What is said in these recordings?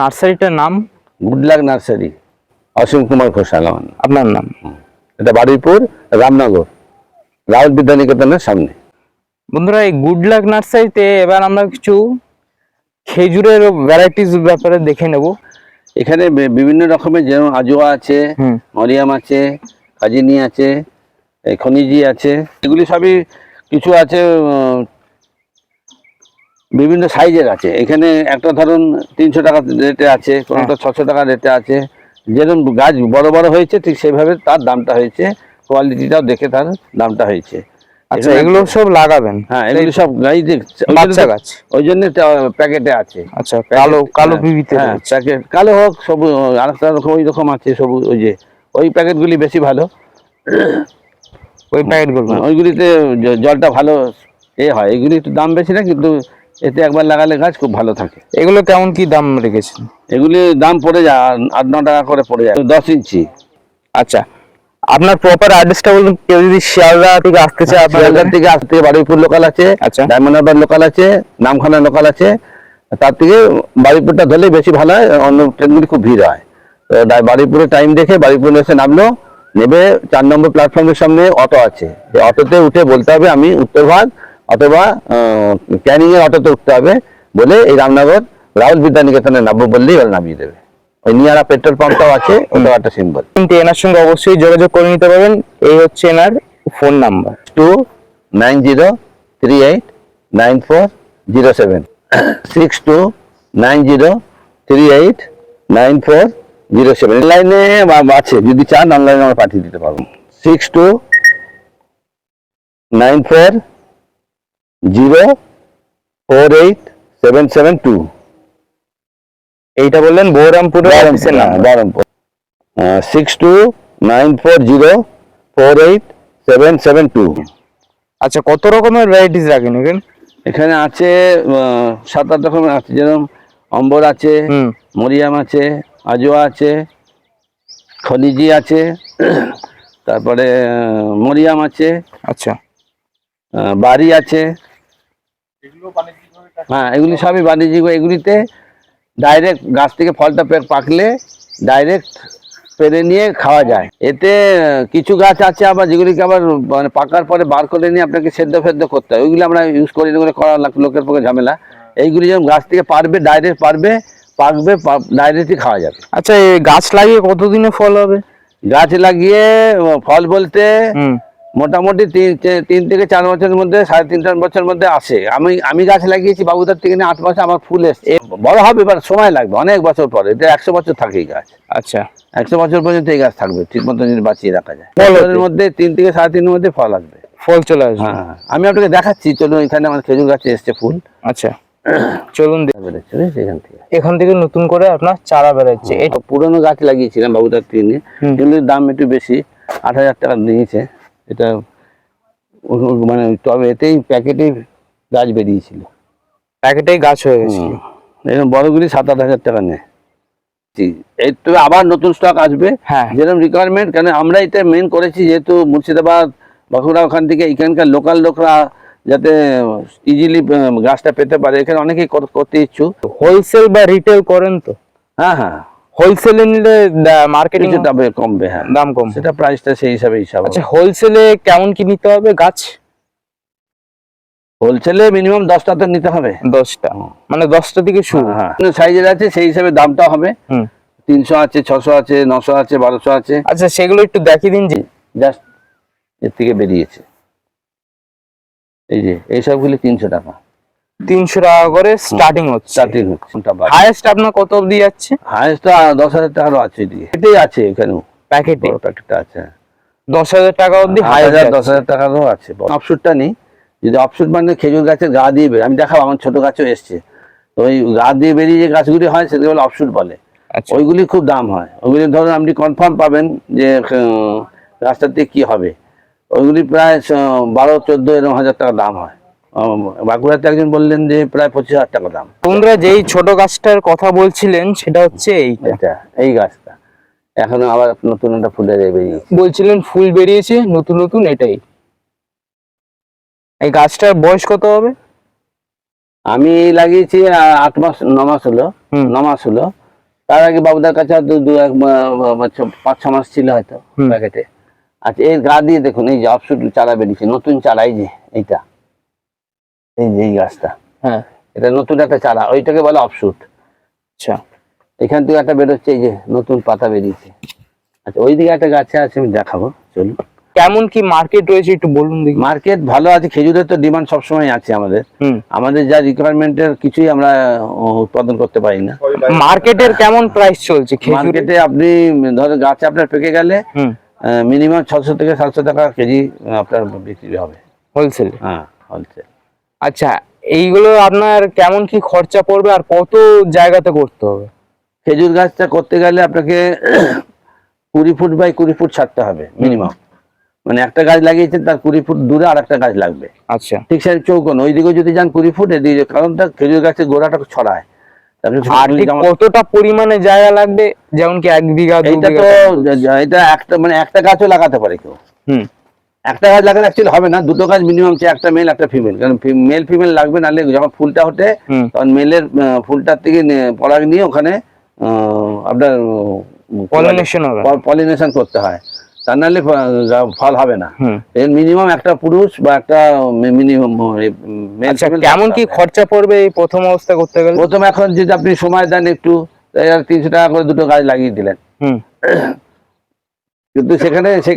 নার্সারিটার নাম? Good luck nursery Ashim Kumar Ghoshal আপনার নাম? এটা বারুইপুর রামনগর রাহুল বিদ্যানিকেতনের সামনে। বন্ধুরা এই গুড লাক নার্সারিতে এবার আমরা কিছু খেজুরের ভ্যারাইটিস ব্যাপারে দেখে নেব। এখানে বিভিন্ন রকমের যেমন আজোয়া আছে মরিয়াম আছে কাজিনি আছে খনিজি আছে এগুলি সবই কিছু আছে বিভিন্ন সাইজের আছে। এখানে একটা ধরুন তিনশো টাকা রেটে আছে কোনোটা ছশো টাকা রেটে আছে। যেরকম গাছ বড় বড় হয়েছে ঠিক সেইভাবে তার দামটা হয়েছে। কোয়ালিটিটাও দেখে তার দামটা হয়েছে। আচ্ছা এগুলো সব লাগাবেন? হ্যাঁ এগুলি সব গাছ বাচ্চা গাছ? ওই জন্য প্যাকেটে আছে। আচ্ছা কালো কালো বিবিতে হ্যাঁ প্যাকেট কালো হোক সবুজ আরেকটা রকম ওই রকম আছে সবুজ ওই যে ওই প্যাকেটগুলি বেশি ভালো। ওই প্যাকেটগুলো? হ্যাঁ, ওইগুলিতে জলটা ভালো এ হয়। এগুলি একটু দাম বেশি না কিন্তু এতে একবার লাগালে গাছ খুব ভালো থাকে। এগুলো কেমন কি দাম রেখেছেন? এগুলি দাম পড়ে যায় আট- ন টাকা করে পড়ে যায় দশ ইঞ্চি। আচ্ছা আপনার প্রপার অ্যাড্রেসটা বলুন কেউ যদি শিয়ালদা থেকে আসতে চায় শিয়ালদার থেকে আসতে বারুইপুর লোকাল আছে আচ্ছা। ডায়মন্ড হারবার লোকাল আছে নামখানা লোকাল আছে তার থেকে বারুইপুরটা ধরলে বেশি ভালো হয় অন্য ট্রেনগুলি খুব ভিড় হয়। তো বারুইপুরে টাইম দেখে বারুইপুর এসে নামলো নেবে চার নম্বর প্ল্যাটফর্মের সামনে অটো আছে। অটোতে উঠে বলতে হবে আমি উত্তরভাগ অথবা ক্যানিং এর অটোতে উঠতে হবে বলে এই রামনগর রাহুল বিদ্যানিকেতনে নামবো বললেই ওরা নামিয়ে দেবে। ওই নিয়ারা পেট্রোল পাম্পটাও আছে ওটাও একটা সিম্বল কিন্তু এনার সঙ্গে অবশ্যই যোগাযোগ করে নিতে পারবেন। এই হচ্ছে এনার phone number two nine zero three eight nine four zero seven six two nine zero three eight nine four zero seven লাইনে আছে যদি চান অনলাইনে আমরা পাঠিয়ে দিতে পারব। Six two nine four zero four eight seven seven two. এইটা বললেন Baharampur six two nine four zero four eight seven seven two আচ্ছা কত রকমের ভ্যারাইটিস রাখেন এখানে? এখানে আছে সাত আট রকমের আছে যেরকম অম্বর আছে মরিয়াম আছে আজোয়া আছে খনিজি আছে তারপরে মরিয়াম আছে আচ্ছা। বাড়ি আছে হ্যাঁ এগুলি সবই বাণিজ্যিক। এগুলিতে ডাইরেক্ট গাছ থেকে ফলটা পাকলে ডাইরেক্ট পেরে নিয়ে খাওয়া যায়। এতে কিছু গাছ আছে আবার যেগুলিকে আবার মানে পাকার পরে বার করে নিয়ে আপনাকে সেদ্ধ ফেদ্ধ করতে হয়। ওইগুলো আমরা ইউজ করি ওগুলো করা লোকের পক্ষে ঝামেলা। এইগুলি যেমন গাছ থেকে পারবে ডাইরেক্ট পারবে পাকবে ডাইরেক্টই খাওয়া যাবে। আচ্ছা এই গাছ লাগিয়ে কতদিনে ফল হবে? গাছ লাগিয়ে ফল বলতে হুম। মোটামুটি তিন থেকে চার বছরের মধ্যে সাড়ে তিন চার বছরের মধ্যে আসে। আমি আমি গাছ লাগিয়েছি বাবুদার থেকে নিয়ে আট মাসে আমার ফুল এসছে। বড় হবে এবার সময় লাগবে অনেক বছর পরে। এটা একশো বছর থাকে এই গাছ। আচ্ছা। একশো বছর পর্যন্ত এই গাছ থাকবে ঠিক মতো যদি বাঁচিয়ে রাখা যায়। ফল বছরের হবে। মধ্যে তিন থেকে সাড়ে তিনের মধ্যে ফল আসবে। ফল চলে আসবে। হ্যাঁ হ্যাঁ। আমি আপনাকে দেখাচ্ছি চলুন এখানে আমার খেজুর গাছে এসছে ফুল। আচ্ছা। চলুন। এখান থেকে। এখান থেকে নতুন করে আপনার চারা বেরোচ্ছে পুরোনো গাছ লাগিয়েছিলাম বাবুদার থেকে হুম। দাম একটু বেশি আট হাজার টাকা দিয়েছে এটা মানে তবে এতেই প্যাকেটেই গাছ বেরিয়েছিল। প্যাকেটেই গাছ হয়ে গেছে এরকম বড়গুলি সাত আট হাজার টাকা নেয়। এই তো আবার নতুন স্টক আসবে। হ্যাঁ। যেরকম রিকোয়ারমেন্ট কেন আমরা এটা মেন করেছি যেহেতু মুর্শিদাবাদ বাঁকুড়া ওখান থেকে এখানকার লোকাল লোকরা যাতে ইজিলি গাছটা পেতে পারে। এখানে অনেকেই করতে ইচ্ছুক। হোলসেল বা রিটেল করেন তো? হ্যাঁ হ্যাঁ। হোলসেলে নিলে মার্কেটিং বে- কমবে হ্যাঁ। দাম কম। সেটা প্রাইসটা সেই হিসাবে হিসাব আচ্ছা হোলসেলে কেমন কি নিতে হবে গাছ? হোলসেলে মিনিমাম দশটা তো নিতে হবে। দশটা। মানে দশটা থেকে শুরু। হ্যাঁ সাইজের আছে সেই হিসাবে দামটা হবে। হুম। তিনশো আছে ছশো আছে নশো আছে বারোশো আছে। আচ্ছা সেগুলো একটু দেখিয়ে দিন যে জাস্ট এর থেকে বেরিয়েছে। এই যে এইসবগুলি তিনশো টাকা। তিনশো টাকা করে স্টার্টিং হচ্ছে। স্টার্টিং হচ্ছে হাইয়েস্ট আপনার কত অবধি যাচ্ছে? হায়েস্ট দশ হাজার টাকারও আছে এটাই আছে এখানেও। প্যাকেটে প্যাকেটটা আছে দশ হাজার টাকা অবধি হাজার দশ হাজার টাকারও আছে। অপশুটটা নেই। যদি অপশুট মানে খেজুর গাছের গা দিয়ে বের আমি দেখাবো আমার ছোট গাছও এসছে। তো ওই গা দিয়ে বেরিয়ে যে গাছগুলি হয় সেগুলো বলে অপশুট বলে। আচ্ছা। ওইগুলি খুব দাম হয়। ওইগুলি ধরুন আপনি কনফার্ম পাবেন যে রাস্তাতে কি হবে। ওইগুলি প্রায় বারো চোদ্দ এরকম হাজার টাকা দাম হয়। বাঁকুড়াতে একজন বললেন যে প্রায় পঁচিশ হাজার টাকা দাম। বন্ধুরা যেই ছোট গাছটার কথা বলছিলেন সেটা হচ্ছে এইটা। এই গাছটা। এখনও আবার নতুন একটা ফুলে বেরিয়েছে। বলছিলেন ফুল বেরিয়েছে নতুন নতুন এটাই। এই গাছটার বয়স কত হবে? আমি লাগিয়েছি আট মাস ন মাস হলো। ন মাস হলো। তার আগে বাবুদার কাছে দু এক পাঁচ ছ মাস ছিল হয়তো প্যাকেটে। আচ্ছা এর গা দিয়ে দেখুন এই যে অফশুট চারা বেরিয়েছে নতুন চারাই যে এইটা। এই যে এই গাছটা। হ্যাঁ। এটা নতুন একটা চারা ওইটাকে বলে অফশুট আচ্ছা। এখান থেকে একটা বেরোচ্ছে এই যে নতুন পাতা বেরিয়েছে। আচ্ছা ওইদিকে একটা গাছে আছে আমি দেখাবো চলুন। কেমন কি মার্কেট রয়েছে একটু বলুন দেখি। মার্কেট ভালো আছে খেজুরের তো ডিমান্ড সবসময় আছে আমাদের। আমাদের যা রিকোয়ারমেন্টের কিছুই আমরা উৎপাদন করতে পারি না। মার্কেটের কেমন প্রাইস চলছে মার্কেটে আপনি ধরো গাছে আপনার পেকে গেলে মিনিমাম ছশো থেকে সাতশো টাকা কেজি আপনার বিক্রি হবে। হোলসেল হ্যাঁ হোলসেল আচ্ছা এইগুলো আপনার কেমন কি খরচা পড়বে আর কত জায়গাতে করতে হবে? খেজুর গাছটা করতে গেলে আপনাকে কুড়ি ফুট বাই কুড়ি ফুট ছাড়তে হবে মিনিমাম। মানে একটা গাছ লাগিয়েছেন তার কুড়ি ফুট দূরে আর একটা গাছ লাগবে। আচ্ছা। ঠিক স্যার চৌকন ওইদিকে যদি যান কুড়ি ফুট এদিকে কারণটা খেজুর গাছের গোড়াটা ছড়ায়। ঠিক কতটা পরিমাণে জায়গা লাগবে? যেমন কি এক বিঘা তো এটা একটা মানে একটা গাছও লাগাতে পারে কেউ। হুম। একটা গাছ লাগালে অ্যাকচুয়ালি হবে না দুটো গাছ মিনিমাম চাই একটা মেল একটা ফিমেল কারণ মেল ফিমেল লাগবে নাহলে যখন ফুলটা ওঠে তখন মেলের ফুলটার থেকে পরাগ নিয়ে ওখানে আপনার পলিনেশন হবে। পলিনেশন করতে হয়। তা নাহলে ফল হবে না। এর মিনিমাম একটা পুরুষ বা একটা মিনিমাম মেল আচ্ছা কেমন কি খরচা পড়বে এই প্রথম অবস্থা করতে গেলে? প্রথম এখন যদি আপনি সময় দেন একটু তিনশো টাকা করে দুটো গাছ লাগিয়ে দিলেন। কিন্তু সেখানে সে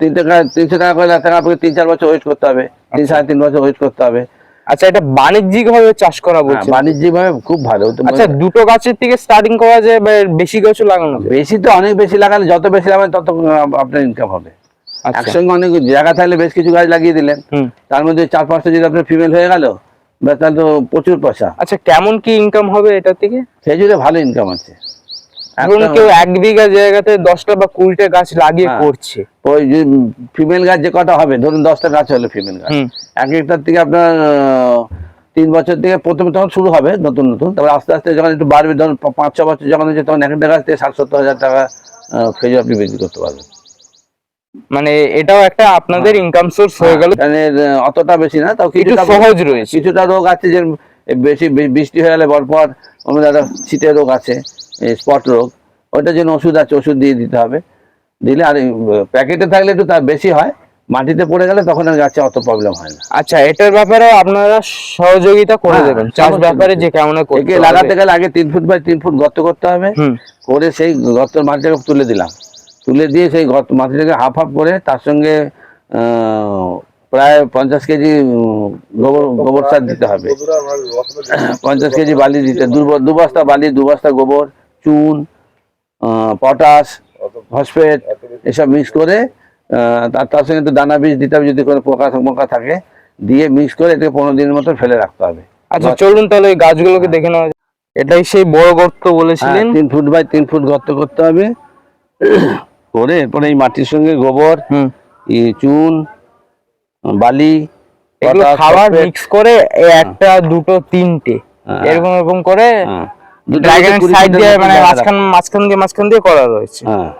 তিন টাকা তিনশো টাকা করে টাকা আপনাকে তিন চার বছর ওয়েট করতে হবে। তিন সাড়ে তিন বছর ওয়েট করতে হবে। আচ্ছা এটা বাণিজ্যিক ভাবে চাষ করা বলছে বাণিজ্যিক ভাবে খুব ভালো। আচ্ছা দুটো গাছের থেকে স্টার্টিং করা যায় বেশি গাছও লাগানো বেশি তো অনেক বেশি লাগালে যত বেশি লাগাবেন তত আপনার ইনকাম হবে। আচ্ছা। একসঙ্গে অনেক জায়গা থাকলে বেশ কিছু গাছ লাগিয়ে দিলেন। তার মধ্যে চার পাঁচটা যদি আপনার ফিমেল হয়ে গেল বা তাহলে তো প্রচুর পয়সা। আচ্ছা কেমন কি ইনকাম হবে এটা থেকে? সেই জন্য ভালো ইনকাম আছে। একটা- কেউ এক বিঘা জায়গাতে দশটা বা কুড়িটা গাছ লাগিয়ে হ্যাঁ। করছে। ওই যে ফিমেল গাছ যে কটা হবে ধরুন দশটা গাছ হলো ফিমেল গাছ। এক একটার থেকে আপনার তিন বছর থেকে প্রথমে তখন শুরু হবে নতুন নতুন। তারপর আস্তে আস্তে যখন একটু বাড়বে ধরুন পাঁচ ছ বছর যখন হচ্ছে তখন এক একটা গাছ থেকে ষাট সত্তর হাজার টাকা খেজুর আপনি বিক্রি করতে পারবেন। মানে এটাও একটা আপনাদের ইনকাম সোর্স হয়ে গেল। মানে অতটা বেশি না তাও কিছুটা সহজ রয়েছে। কিছুটা রোগ আছে যে বেশি বৃষ্টি হয়ে গেলে পরপর একটা শীতের রোগ আছে। স্পট রোগ ওইটার জন্য ওষুধ আছে ওষুধ দিয়ে দিতে হবে দিলে আর প্যাকেটে থাকলে একটু তার বেশি হয় মাটিতে পড়ে গেলে তখন আর গাছে অত প্রবলেম হয় না আচ্ছা এটার ব্যাপারে আপনারা সহযোগিতা করে হ্যাঁ, দেবেন চাষ ব্যাপারে যে কেমন একে লাগাতে গেলে আগে তিন ফুট বাই তিন ফুট গর্ত করতে হবে করে সেই গর্তের মাটিটাকে তুলে দিলাম তুলে দিয়ে সেই গর্ত মাটিটাকে হাফ হাফ করে তার সঙ্গে আহ, প্রায় পঞ্চাশ কেজি গোবর গোবর সার দিতে হবে পঞ্চাশ কেজি বালি দিতে দু বস্তা বালি দু বস্তা গোবর চুন আহ, পটাশ ফসফেট এসব মিক্স করে আহ, তার তার সঙ্গে দানা বীজ দিতে হবে যদি কোনো পোকা মোকা থাকে দিয়ে মিক্স করে এটাকে পনেরো দিনের মতো ফেলে রাখতে হবে। আচ্ছা চলুন তাহলে ওই গাছগুলোকে দেখে নেওয়া। এটাই সেই বড় গর্ত হ্যাঁ, বলেছিলেন তিন ফুট বাই তিন ফুট গর্ত করতে হবে। করে এরপরে এই মাটির সঙ্গে গোবর হুম। চুন বালি এগুলো খাবার মিক্স করে একটা দুটো তিনটে। হ্যাঁ। এরকম এরকম করে হ্যাঁ। ড্রাগনের সাইড দিয়ে মানে মাঝখান মাঝখান দিয়ে মাঝখান দিয়ে করা রয়েছে। হ্যাঁ।